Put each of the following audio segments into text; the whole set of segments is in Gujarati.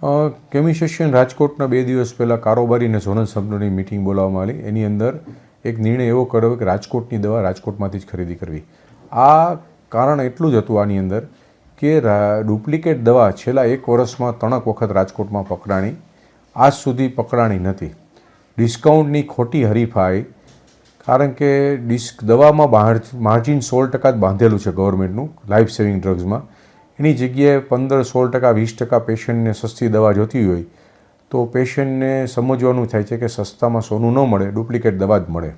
કેમિશેશિયન રાજકોટના બે દિવસ પહેલાં કારોબારી અને ઝોનલ સંઘની મિટિંગ બોલાવવામાં આવી. એની અંદર એક નિર્ણય એવો કર્યો કે રાજકોટની દવા રાજકોટમાંથી જ ખરીદી કરવી. આ કારણ એટલું જ હતું આની અંદર કે ડુપ્લિકેટ દવા છેલ્લા એક વર્ષમાં ત્રણક વખત રાજકોટમાં પકડાણી. આજ સુધી પકડાણી નથી. ડિસ્કાઉન્ટની ખોટી હરીફાઈ કારણ કે ડિસ્ક દવામાં માર્જિન સોળ ટકા જ બાંધેલું છે ગવર્મેન્ટનું લાઈફ સેવિંગ ડ્રગ્સમાં. એની જગ્યાએ પંદર સોળ ટકા, વીસ ટકા પેશન્ટને સસ્તી દવા જોતી હોય, તો પેશન્ટને સમજવાનું થાય છે કે સસ્તામાં સોનું ન મળે, ડુપ્લિકેટ દવા જ મળે.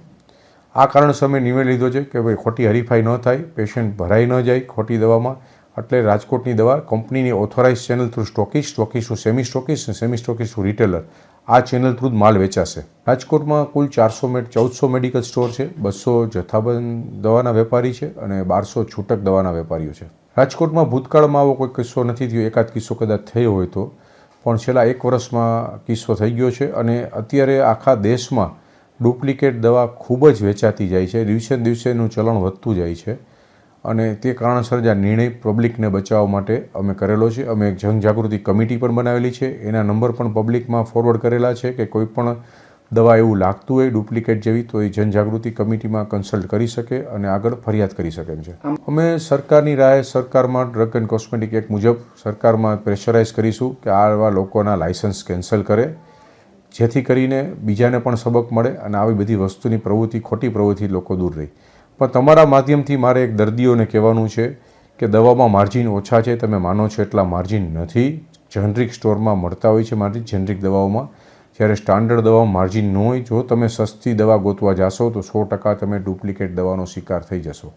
આ કારણસર મેં નિર્ણય લીધો છે કે ભાઈ ખોટી હરીફાઈ ન થાય, પેશન્ટ ભરાઈ ન જાય ખોટી દવામાં. એટલે રાજકોટની દવા કંપનીની authorise channel through stockist stockist semi stockist અને સેમી સ્ટોકિસ્ટ થ્રુ રિટેલર. આ ચેનલ થ્રુ જ માલ વેચાશે. રાજકોટમાં કુલ ચારસો મેડ, ચૌદસો મેડિકલ સ્ટોર છે, બસો જથ્થાબંધ દવાના વેપારી છે અને બારસો છૂટક દવાના વેપારીઓ છે. રાજકોટમાં ભૂતકાળમાં આવો કોઈ કિસ્સો નથી થયો. એકાદ કિસ્સો કદાચ થયો હોય તો. પણ છેલ્લા એક વર્ષમાં કિસ્સો થઈ ગયો છે અને અત્યારે આખા દેશમાં ડુપ્લિકેટ દવા ખૂબ જ વેચાતી જાય છે. દિવસે દિવસેનું ચલણ વધતું જાય છે. અને તે કારણસર જ આ નિર્ણય પબ્લિકને બચાવવા માટે અમે કરેલો છે. અમે એક જનજાગૃતિ કમિટી પણ બનાવેલી છે. એના નંબર પણ પબ્લિકમાં ફોરવર્ડ કરેલા છે કે કોઈ પણ દવા એવું લાગતું હોય ડુપ્લિકેટ જેવી તો એ જનજાગૃતિ કમિટીમાં કન્સલ્ટ કરી શકે અને આગળ ફરિયાદ કરી શકે છે. અમે સરકારની રાય સરકારમાં ડ્રગ એન્ડ કોસ્મેટિક એક્ટ મુજબ સરકારમાં પ્રેશરાઇઝ કરીશું કે આવા લોકોના લાયસન્સ કેન્સલ કરે જેથી કરીને બીજાને પણ સબક મળે અને આવી બધી વસ્તુની પ્રવૃત્તિ ખોટી પ્રવૃત્તિ લોકો દૂર રહે. પણ તમારા માધ્યમથી મારે એક દર્દીઓને કહેવાનું છે કે દવામાં માર્જિન ઓછા છે તમે માનો છો એટલા માર્જિન નથી. જનરિક સ્ટોરમાં મળતા હોય છે માર્જિન જનરિક દવાઓમાં. જ્યારે સ્ટાન્ડર્ડ દવા માર્જિન ન હોય. જો તમે સસ્તી દવા ગોતવા જાશો તો સો ટકા તમે ડુપ્લિકેટ દવાનો શિકાર થઈ જશો.